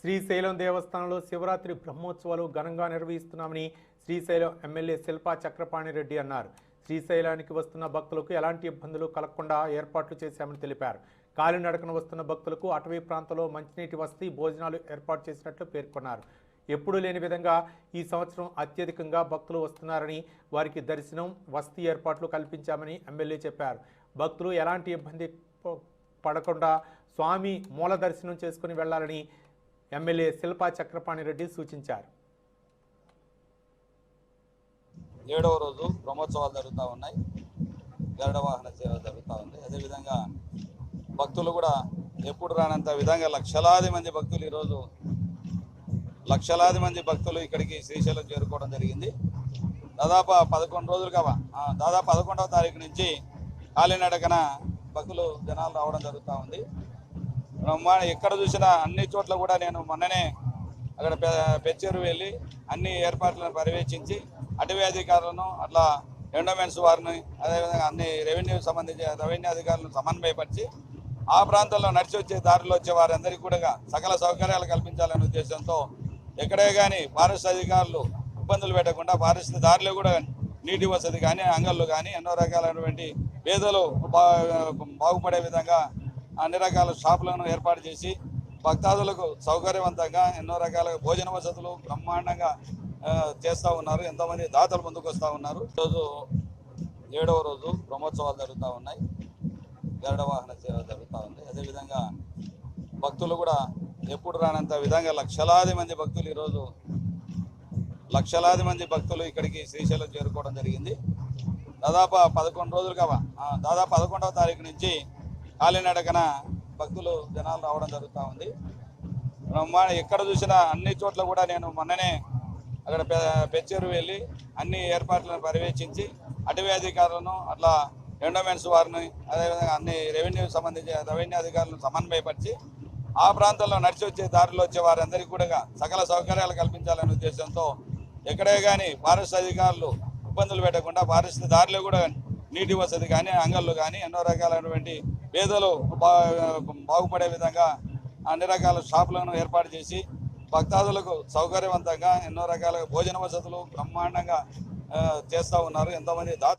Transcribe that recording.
శ్రీశైలం దేవస్థానంలో శివరాత్రి బ్రహ్మోత్సవాలు ఘనంగా నిర్వహిస్తున్నామని శ్రీశైలం ఎమ్మెల్యే శిల్పా చక్రపాణి రెడ్డి అన్నారు. శ్రీశైలానికి వస్తున్న భక్తులకు ఎలాంటి ఇబ్బందులు కలగకుండా ఏర్పాట్లు చేశామని తెలిపారు. కాలినడకన వస్తున్న భక్తులకు అటవీ ప్రాంతంలో మంచినీటి వసతి భోజనాలు ఏర్పాటు చేసినట్లు పేర్కొన్నారు. ఎప్పుడూ లేని విధంగా ఈ సంవత్సరం అత్యధికంగా భక్తులు వస్తున్నారని వారికి దర్శనం వసతి ఏర్పాట్లు కల్పించామని ఎమ్మెల్యే చెప్పారు. భక్తులు ఎలాంటి ఇబ్బంది పడకుండా స్వామి మూల దర్శనం చేసుకుని వెళ్ళాలని ఎమ్మెల్యే శిల్పా చక్రపాణి రెడ్డి సూచించారు. ఏడవ రోజు బ్రహ్మోత్సవాలు జరుగుతూ ఉన్నాయి. గరుడ వాహన సేవ జరుగుతూ ఉంది. అదేవిధంగా భక్తులు కూడా ఎప్పుడు రానంత విధంగా లక్షలాది మంది భక్తులు ఈరోజు లక్షలాది మంది భక్తులు ఇక్కడికి శ్రీశైలం చేరుకోవడం జరిగింది. దాదాపు పదకొండు రోజులు కావా దాదాపు పదకొండవ తారీఖు నుంచి కాలినడకన భక్తులు జనాలు రావడం జరుగుతూ ఉంది. బ్రహ్మాండ ఎక్కడ చూసినా అన్ని చోట్ల కూడా నేను మొన్ననే అక్కడ పెచ్చేరు వెళ్ళి అన్ని ఏర్పాట్లను పర్యవేక్షించి అటవీ అధికారులను అట్లా ఎండోమెంట్స్ వారిని అదేవిధంగా అన్ని రెవెన్యూ సంబంధించి రెవెన్యూ అధికారులను సమన్వయపరిచి ఆ ప్రాంతంలో నడిచి వచ్చే దారిలో వచ్చే వారందరికీ కూడా సకల సౌకర్యాలు కల్పించాలనే ఉద్దేశంతో ఎక్కడే కానీ ఫారెస్ట్ అధికారులు ఇబ్బందులు పెట్టకుండా ఫారెస్ట్ దారిలో కూడా నీటి వసతి కానీ అంగళ్ళు కానీ ఎన్నో రకాలైనటువంటి పేదలు బా- బాగుపడే విధంగా అన్ని రకాల షాపులను ఏర్పాటు చేసి భక్తాదులకు సౌకర్యవంతంగా ఎన్నో రకాల భోజన వసతులు బ్రహ్మాండంగా చేస్తూ ఉన్నారు. ఎంతోమంది దాతలు ముందుకు వస్తూ ఉన్నారు. ఈరోజు ఏడవ రోజు బ్రహ్మోత్సవాలు జరుగుతూ ఉన్నాయి. గరుడ వాహన సేవ జరుగుతూ ఉంది. అదేవిధంగా భక్తులు కూడా ఎప్పుడు రానంత విధంగా లక్షలాది మంది భక్తులు ఈరోజు లక్షలాది మంది భక్తులు ఇక్కడికి శ్రీశైలం చేరుకోవడం జరిగింది. దాదాపు పదకొండు రోజులుగా ఆ, దాదాపు పదకొండవ తారీఖు నుంచి కాలినడకన భక్తులు జనాలు రావడం జరుగుతూ ఉంది. బ్రహ్మాండ ఎక్కడ చూసినా అన్ని చోట్ల కూడా నేను మొన్ననే అక్కడ పెచ్చేరు వెళ్ళి అన్ని ఏర్పాట్లను పర్యవేక్షించి అటవీ అధికారులను అట్లా ఎండోమెంట్స్ వారిని అదేవిధంగా అన్ని రెవెన్యూ సంబంధించి రెవెన్యూ అధికారులను సమన్వయపరిచి ఆ ప్రాంతంలో నడిచి వచ్చే దారిలో వచ్చే వారందరికీ కూడా సకల సౌకర్యాలు కల్పించాలనే ఉద్దేశంతో ఎక్కడే కానీ ఫారెస్ట్ అధికారులు ఇబ్బందులు పెట్టకుండా ఫారెస్ట్ దారిలో కూడా నీటి వసతి కానీ అంగళ్ళు కానీ ఎన్నో రకాలైనటువంటి పేదలు బా- బాగుపడే విధంగా అన్ని రకాల షాపులను ఏర్పాటు చేసి భక్తాదులకు సౌకర్యవంతంగా ఎన్నో రకాల భోజన వసతులు బ్రహ్మాండంగా ఆ, చేస్తూ ఉన్నారు. ఎంతోమంది దాత